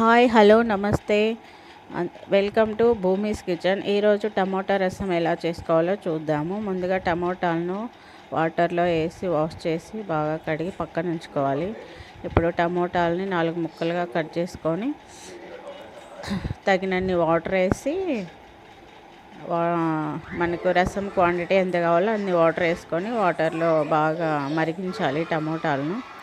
Hi hello నమస్తే. Welcome to Bhoomi's kitchen. ఈరోజు tomato rasam ఎలా చేసుకోవాలో చూద్దాము. ముందుగా టమోటాలను వాటర్లో వేసి వాష్ చేసి బాగా కడిగి పక్కన ఉంచుకోవాలి. ఇప్పుడు టమోటాలని నాలుగు ముక్కలుగా కట్ చేసుకొని తగినన్ని వాటర్ వేసి వా- మనకు రసం క్వాంటిటీ ఎంత కావాలో అన్ని వాటర్ వేసుకొని వాటర్లో బాగా మరిగించాలి టమోటాలను.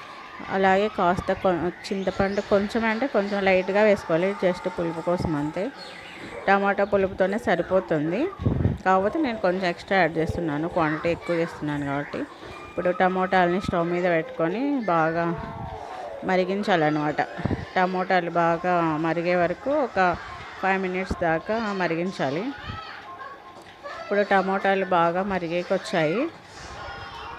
అలాగే కాస్త కొ- చింతపండు కొంచెం అంటే కొంచెం లైట్గా వేసుకోవాలి. జస్ట్ పులుపు కోసం అంతే. టమాటా పులుపుతోనే సరిపోతుంది. కాకపోతే నేను కొంచెం ఎక్స్ట్రా యాడ్ చేస్తున్నాను. క్వాంటిటీ ఎక్కువ చేస్తున్నాను కాబట్టి. ఇప్పుడు టమోటాలని స్టవ్ మీద పెట్టుకొని బాగా మరిగించాలన్నమాట. టమోటాలు బాగా మరిగే వరకు ఒక ఫైవ్ మినిట్స్ దాకా మరిగించాలి. ఇప్పుడు టమోటాలు బాగా మరిగేకి వచ్చాయి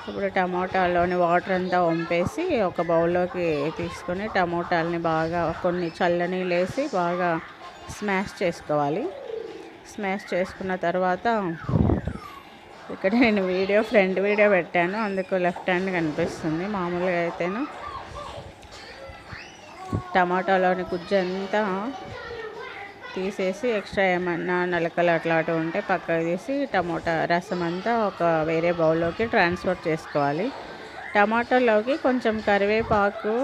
ఇప్పుడు టమోటాలోని వాటర్ అంతా వంపేసి ఒక బౌల్లోకి తీసుకొని టమోటాలని బాగా కొన్ని చల్లని వేసి బాగా స్మాష్ చేసుకోవాలి. స్మాష్ చేసుకున్న తర్వాత ఇక్కడ నేను వీడియో ఫ్రంట్ వీడియో పెట్టాను. అందుకు లెఫ్ట్ హ్యాండ్ కనిపిస్తుంది. మామూలుగా అయితేను టమాటాలోని గుజ్జు అంతా తీసేసి ఎక్స్ట్రా ఏమన్నా నలకలు అట్లాంటివి ఉంటే పక్కకు తీసి టమోటా రసం అంతా ఒక వేరే బౌల్లోకి ట్రాన్స్ఫర్ చేసుకోవాలి. టమాటాలోకి కొంచెం కరివేపాకు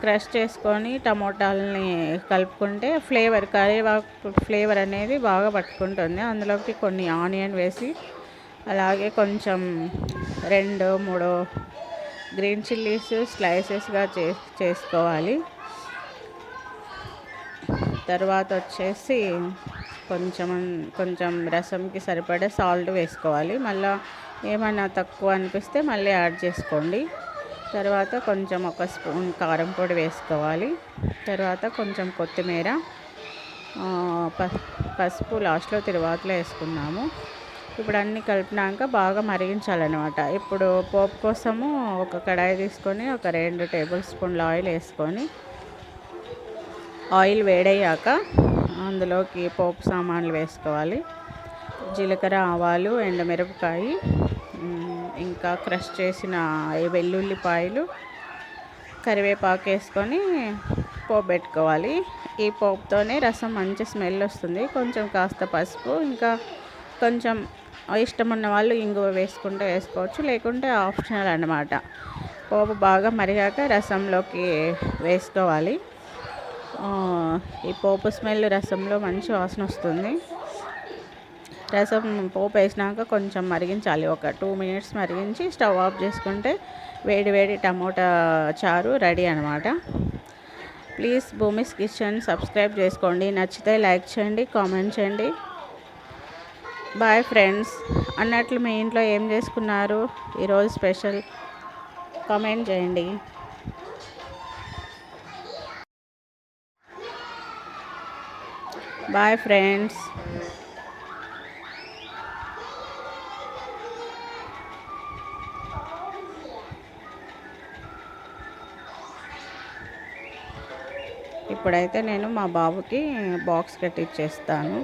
క్రష్ చేసుకొని టమోటాలని కలుపుకుంటే ఫ్లేవర్ కరివేపాకు ఫ్లేవర్ అనేది బాగా పట్టుకుంటుంది. అందులోకి కొన్ని ఆనియన్ వేసి అలాగే కొంచెం రెండు మూడు గ్రీన్ చిల్లీస్ స్లైసెస్గా చే చేసుకోవాలి. తర్వాత వచ్చేసి కొంచెం కొంచెం రసంకి సరిపడే సాల్ట్ వేసుకోవాలి. మళ్ళీ ఏమైనా తక్కువ అనిపిస్తే మళ్ళీ యాడ్ చేసుకోండి. తర్వాత కొంచెం ఒక స్పూన్ కారం పొడి వేసుకోవాలి. తర్వాత కొంచెం కొత్తిమీర పసుపు లాస్ట్లో తిరువాతలో వేసుకున్నాము. ఇప్పుడు అన్నీ కలిపినాక బాగా మరిగించాలన్నమాట. ఇప్పుడు పోపు కోసము ఒక కడాయి తీసుకొని ఒక రెండు టేబుల్ స్పూన్ల ఆయిల్ వేసుకొని ఆయిల్ వేడయ్యాక అందులోకి పోపు సామాన్లు వేసుకోవాలి. జీలకర్ర ఆవాలు ఎండుమిరపకాయ మిరపకాయ ఇంకా క్రష్ చేసిన వెల్లుల్లిపాయలు కరివేపాకు వేసుకొని పోపు పెట్టుకోవాలి. ఈ పోపుతోనే రసం మంచి స్మెల్ వస్తుంది. కొంచెం కాస్త పసుపు ఇంకా కొంచెం ఇష్టం ఉన్న వాళ్ళు ఇంగువ వేసుకుంటే వేసుకోవచ్చు. లేకుంటే ఆప్షనల్ అన్నమాట. పోపు బాగా మరిగాక రసంలోకి వేసుకోవాలి. ఈ పోపు స్మెల్ రసంలో మంచి వాసన వస్తుంది. రసం పోపు వేసినాక కొంచెం మరిగించాలి. ఒక టూ మినిట్స్ మరిగించి స్టవ్ ఆఫ్ చేసుకుంటే వేడి వేడి టమోటా చారు రెడీ అనమాట ప్లీజ్ భూమిస్ కిచెన్ సబ్స్క్రైబ్ చేసుకోండి. నచ్చితే లైక్ చేయండి కామెంట్ చేయండి. Bye friends. అన్నట్లు మీ ఇంట్లో ఏం చేసుకున్నారు? ఈరోజు స్పెషల్. కామెంట్ చేయండి. Bye friends. ఇప్పుడైతే నేను మా బాబుకి బాక్స్ కట్టిచ్చేస్తాను.